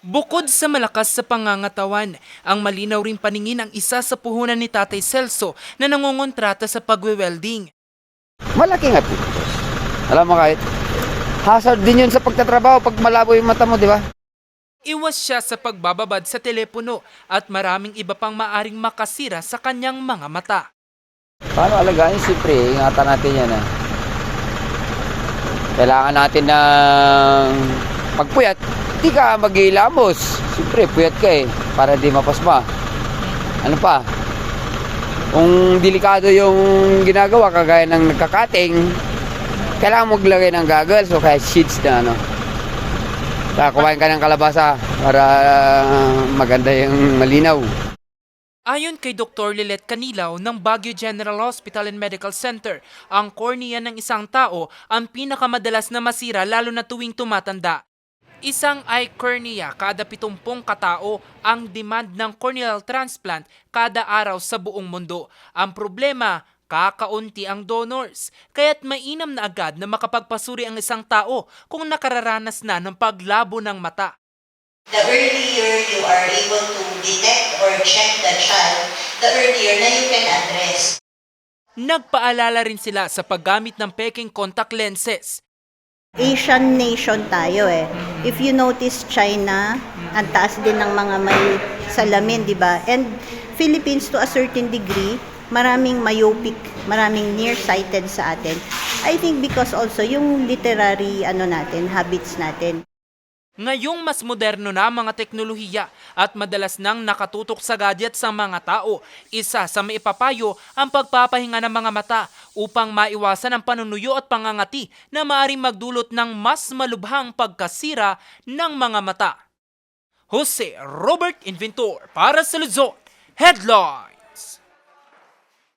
Bukod sa malakas sa pangangatawan, ang malinaw rin paningin ang isa sa puhunan ni Tatay Celso na nangungontrata sa pagwe-welding. Malaking epektos. Alam mo kahit, hazard din yun sa pagtatrabaho pag malabo yung mata mo, di ba? Iwas siya sa pagbababad sa telepono at maraming iba pang maaring makasira sa kanyang mga mata. Paano alagaan? Siyempre, ingatan natin yan. Ah. Kailangan natin ng pagpuyat. Di ka maghihilamos. Siyempre, puyat ka eh. Para di mapasma. Ano pa? Kung delikado yung ginagawa, kagaya ng nagkakating, kailangan maglagay ng goggles o kaya sheets na ano. Kaya kumain ka ng kalabasa para ah, maganda yung malinaw. Ayon kay Dr. Lilet Canilaw ng Baguio General Hospital and Medical Center, ang cornea ng isang tao ang pinakamadalas na masira lalo na tuwing tumatanda. Isang eye cornea kada 70 katao ang demand ng corneal transplant kada araw sa buong mundo. Ang problema, kakaunti ang donors. Kaya't mainam na agad na makapagpasuri ang isang tao kung nakararanas na ng paglabo ng mata. The earlier you are able to detect or check the child, the earlier na you can address. Nagpaalala rin sila sa paggamit ng peking contact lenses. Asian nation tayo eh. If you notice China, ang taas din ng mga may salamin, di ba? And Philippines to a certain degree, maraming myopic, maraming nearsighted sa atin. I think because also yung literary ano natin, habits natin. Ngayong mas moderno na mga teknolohiya at madalas nang nakatutok sa gadget sa mga tao, isa sa maipapayo ang pagpapahinga ng mga mata upang maiwasan ang panunuyo at pangangati na maaring magdulot ng mas malubhang pagkasira ng mga mata. Jose Robert Inventor para sa Luzon, Headline!